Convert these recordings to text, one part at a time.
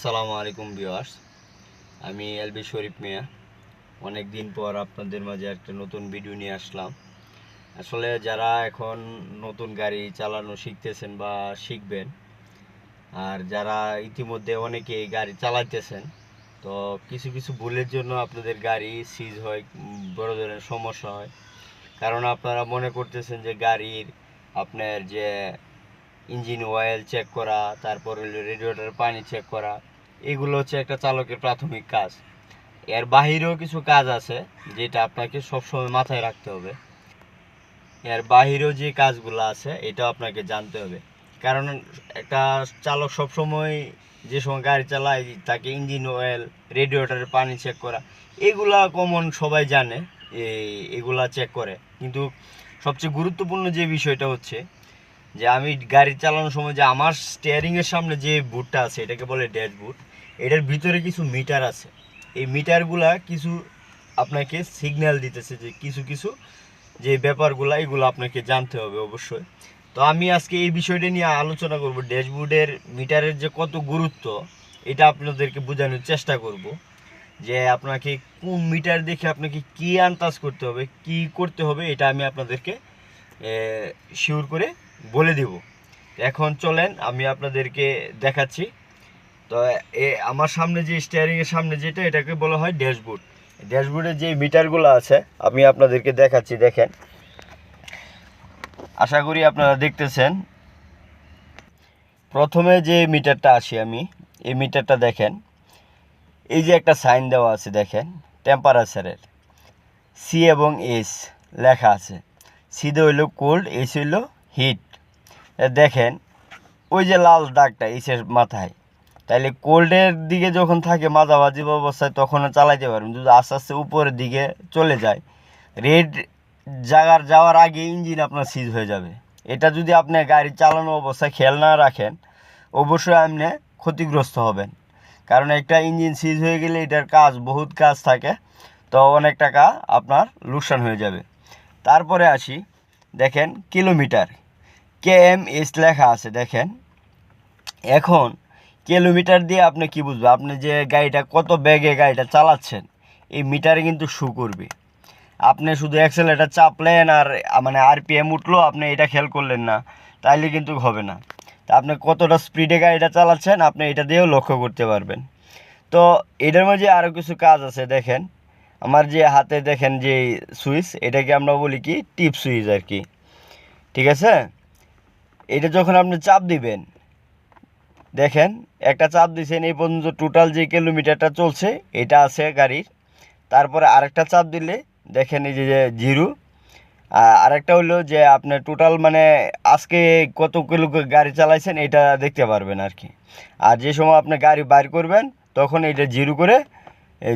আসসালামু আলাইকুম ভিউয়ার্স। আমি এলবি শরীফ মিয়া। অনেক দিন পর আপনাদের মাঝে একটা নতুন ভিডিও নিয়ে আসলাম। আসলে যারা এখন নতুন গাড়ি চালানো শিখতেছেন বা শিখবেন, আর যারা ইতিমধ্যে অনেকে গাড়ি চালাইতেছেন, তো কিছু কিছু ভুলের জন্য আপনাদের গাড়ি সিজ হয়, বড় ধরনের সমস্যা হয়। কারণ আপনারা মনে করতেছেন যে গাড়ির আপনার যে ইঞ্জিন অয়েল চেক করা, তারপর রেডিয়েটর পানি চেক করা এগুলো হচ্ছে একটা চালকের প্রাথমিক কাজ। এর বাহিরেও কিছু কাজ আছে, যেটা আপনাকে সবসময় মাথায় রাখতে হবে। এর বাহিরেও যে কাজগুলো আছে এটা আপনাকে জানতে হবে। কারণ একটা চালক সবসময় যে সময় গাড়ি চালায়, তাকে ইঞ্জিন অয়েল রেডিয়েটরের পানি চেক করা, এগুলা কমন সবাই জানে এগুলা চেক করে। কিন্তু সবচেয়ে গুরুত্বপূর্ণ যে বিষয়টা হচ্ছে যে, আমি গাড়ি চালানোর সময় যে আমার স্টিয়ারিংয়ের সামনে যে বুটটা আছে, এটাকে বলে ড্যাশবোর্ড এটার ভিতরে কিছু মিটার আছে। এই মিটারগুলা কিছু আপনাকে সিগন্যাল দিতেছে যে কিছু কিছু যে ব্যাপারগুলো, এগুলো আপনাকে জানতে হবে অবশ্যই। তো আমি আজকে এই বিষয়টা নিয়ে আলোচনা করব। ড্যাশবোর্ডের মিটারের যে কত গুরুত্ব, এটা আপনাদেরকে বোঝানোর চেষ্টা করব। যে আপনাকে কোন মিটার দেখে আপনাকে কি আন্দাজ করতে হবে, কি করতে হবে, এটা আমি আপনাদেরকে শিওর করে বলে দিব। এখন চলেন আমি আপনাদেরকে দেখাচ্ছি। তো এ, আমার সামনে যে স্টিয়ারিংয়ের সামনে যেটা, এটাকে বলা হয় ড্যাশবোর্ড ড্যাশবোর্ডে যে মিটারগুলো আছে, আমি আপনাদেরকে দেখাচ্ছি, দেখেন। আশা করি আপনারা দেখতেছেন। প্রথমে যে মিটারটা আসি আমি, এই মিটারটা দেখেন। এই যে একটা সাইন দেওয়া আছে, দেখেন টেম্পারেচারের সি এবং এস লেখা আছে। সিদে হইল কোল্ড এস হইল হিট দেখেন, ওই যে লাল দাগটা এসের মাথায়। তাইলে কোল্ডের দিকে যখন থাকে মাঝামাঝি অবস্থায় তখনও চালাইতে পারবেন যদি আস্তে আস্তে উপরের দিকে চলে যায়, রেড জায়গার যাওয়ার আগে ইঞ্জিন আপনার সিজ হয়ে যাবে। এটা যদি আপনি গাড়ি চালানো অবস্থায় খেয়াল না রাখেন, অবশ্যই আপনি ক্ষতিগ্রস্ত হবেন। কারণ একটা ইঞ্জিন সিজ হয়ে গেলে এটার কাজ, বহুত কাজ থাকে, তো অনেক টাকা আপনার লোকসান হয়ে যাবে। তারপরে আসি, দেখেন কিলোমিটার কে এম এস লেখা আছে, দেখেন। এখন কিলোমিটার দিয়ে আপনি কি বুঝবে? আপনি যে গাড়িটা, কত বেগে গাড়িটা চালাচ্ছেন, এই মিটারে কিন্তু শু করবে। আপনি শুধু অ্যাক্সেলেটার চাপলেন আর মানে আরপিএম উঠল, আপনি এটা খেয়াল করলেন না, তাইলে কিন্তু হবে না। তা আপনি কতটা স্পিডে গাড়িটা চালাচ্ছেন, আপনি এটা দিয়েও লক্ষ্য করতে পারবেন। তো এটার মাঝে আরও কিছু কাজ আছে, দেখেন। আমার যে হাতে দেখেন যে সুইচ, এটাকে আমরা বলি কি, টিপ সুইচ আর কি। ঠিক আছে? এটা যখন আপনি চাপ দিবেন দেখেন, একটা চাপ দিছেন, এই পর্যন্ত টোটাল যে কিলোমিটারটা চলছে, এটা আছে গাড়ির। তারপরে আরেকটা চাপ দিলে, দেখেন এই যে জিরো। আর আরেকটা হলো যে আপনি টোটাল মানে আজকে কত কিলো গাড়ি চালাইছেন, এটা দেখতে পারবেন আর কি। আর যে সময় আপনি গাড়ি বাইর করবেন, তখন এটা জিরো করে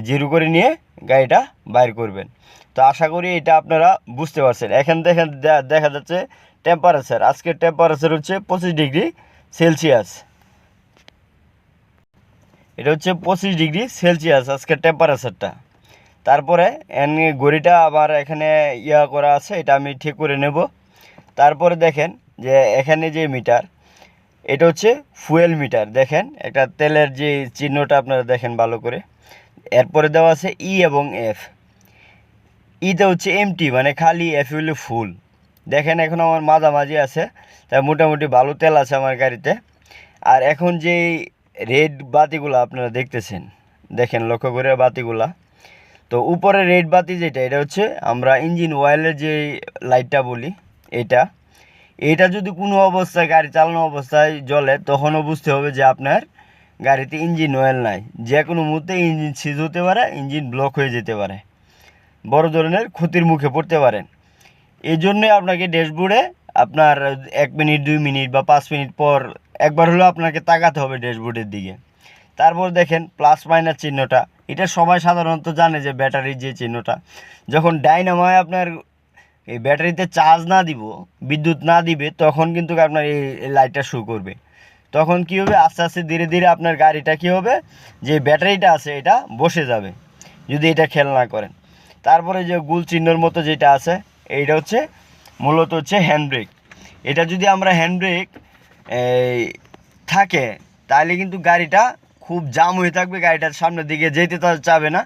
জিরো করে নিয়ে গাড়িটা বাইর করবেন। তো আশা করি এটা আপনারা বুঝতে পারছেন। এখানে দেখেন দেখা যাচ্ছে টেম্পারেচার আজকের টেম্পারেচার হচ্ছে পঁচিশ ডিগ্রি সেলসিয়াস। এটা হচ্ছে পঁচিশ ডিগ্রি সেলসিয়াস আজকের টেম্পারেচারটা তারপরে এমনি ঘড়িটা আবার এখানে ইয়া করা আছে, এটা আমি ঠিক করে নেব। তারপরে দেখেন যে এখানে যে মিটার, এটা হচ্ছে ফুয়েল মিটার। দেখেন, একটা তেলের যে চিহ্নটা আপনারা দেখেন ভালো করে। এরপরে দেওয়া আছে ই এবং এফ ইতে হচ্ছে এমটি মানে খালি এফ হইলে ফুল দেখেন, এখন আমার মাঝামাঝি আছে, তাই মোটামুটি ভালো তেল আছে আমার গাড়িতে। আর এখন যে রেড বাতিগুলো আপনারা দেখতেছেন। দেখেন, লক্ষ্য করে বাতিগুলা। তো উপরে রেড বাতি যেটা, এটা হচ্ছে আমরা ইঞ্জিন অয়েলের যে লাইটটা বলি, এটা। এটা যদি কোনো অবস্থায়, গাড়ি চালানো অবস্থায় জ্বলে, তখনও বুঝতে হবে যে আপনার গাড়িতে ইঞ্জিন অয়েল নাই। যে কোনো মুহূর্তে ইঞ্জিন সিজ হতে পারে ইঞ্জিন ব্লক হয়ে যেতে পারে। বড় ধরনের ক্ষতির মুখে পড়তে পারেন এই জন্যই আপনাকে ড্যাশবোর্ডে আপনার এক মিনিট দুই মিনিট বা পাঁচ মিনিট পর একবার হলেও আপনাকে তাকাতে হবে ড্যাশবোর্ডের দিকে। তারপর দেখেন প্লাস মাইনাস চিহ্নটা। এটা সবাই সাধারণত জানে যে ব্যাটারির যে চিহ্নটা। যখন ডাইনামায় আপনার এই ব্যাটারিতে চার্জ না দিব, বিদ্যুৎ না দিবে, তখন কিন্তু আপনার এই লাইটটা শো করবে। তখন কি হবে? আস্তে আস্তে ধীরে ধীরে আপনার গাড়িটা কি হবে? যে ব্যাটারিটা আছে, এটা বসে যাবে, যদি এটা খেল না করেন। তারপরে যে গুল চিহ্নর মতো যেটা আছে, এইটা হচ্ছে মূলত হচ্ছে হ্যান্ড ব্রেক। এটা যদি আমরা হ্যান্ড ব্রেক থাকে। তাহলে কিন্তু গাড়িটা খুব জাম হয়ে থাকবে গাড়িটার সামনের দিকে, যেতে তো চাবে না।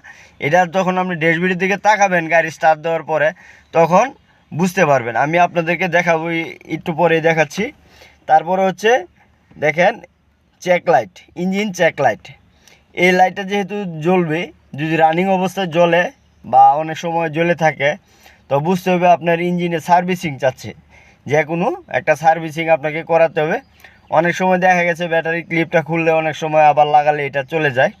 এটা যখন আপনি ড্যাশবোর্ডের দিকে তাকাবেন গাড়ি স্টার্ট দেওয়ার পরে, তখন বুঝতে পারবেন। আমি আপনাদেরকে দেখাবো একটু পরেই দেখাচ্ছি। তারপরে হচ্ছে, দেখেন check light engine check light এই লাইটটা যেহেতু জ্বলবে, যদি রানিং অবস্থায় জ্বলে বা অনেক সময় জ্বলে থাকে, তো বুঝতে হবে আপনার ইঞ্জিনে সার্ভিসিং চাচ্ছে। যে কোনো একটা সার্ভিসিং আপনাকে করাতে হবে। অনেক সময় দেখা গেছে ব্যাটারি ক্লিপটা খুললে অনেক সময় আবার লাগালে এটা চলে যায়।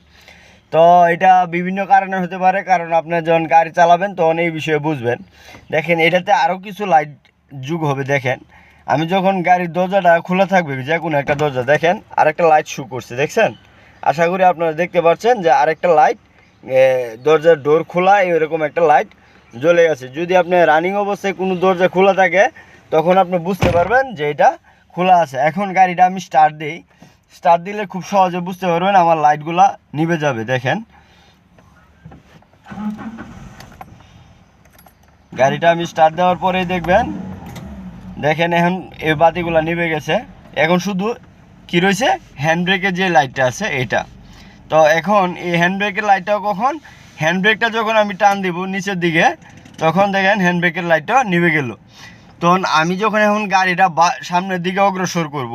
তো এটা বিভিন্ন কারণে হতে পারে, কারণ আপনি যখন গাড়ি চালাবেন তখন এই বিষয়ে বুঝবেন। দেখেন, এটাতে আরও কিছু লাইট যুগ হবে, দেখেন। আমি যখন গাড়ির দরজাটা খোলা থাকবে যে কোনো একটা দরজা, দেখেন, আরেকটা লাইট শু করছে, দেখছেন? আশা করি আপনারা দেখতে পাচ্ছেন যে আরেকটা লাইট দরজার ডোর খোলা, এরকম একটা লাইট জ্বলে গেছে। যদি আপনি রানিং অবস্থায় কোনো দরজা খোলা থাকে তখন আপনি বুঝতে পারবেন যে এটা খোলা আছে। এখন গাড়িটা আমি স্টার্ট দিই। স্টার্ট দিলে খুব সহজে বুঝতে পারবেন আমার লাইটগুলা নিভে যাবে, দেখেন। গাড়িটা আমি স্টার্ট দেওয়ার পরেই দেখবেন, দেখেন এখন এই বাতিগুলা নিভে গেছে। এখন শুধু কি রয়েছে? হ্যান্ড ব্রেকের যে লাইটটা আছে, এটা। তো এখন এই হ্যান্ড ব্রেকের লাইটটাও কখন? হ্যান্ড ব্রেকটা যখন আমি টান দিব নিচের দিকে, তখন দেখেন হ্যান্ড ব্রেকের লাইটটা নিভে গেল। তখন আমি যখন এখন গাড়িটা সামনের দিকে অগ্রসর করব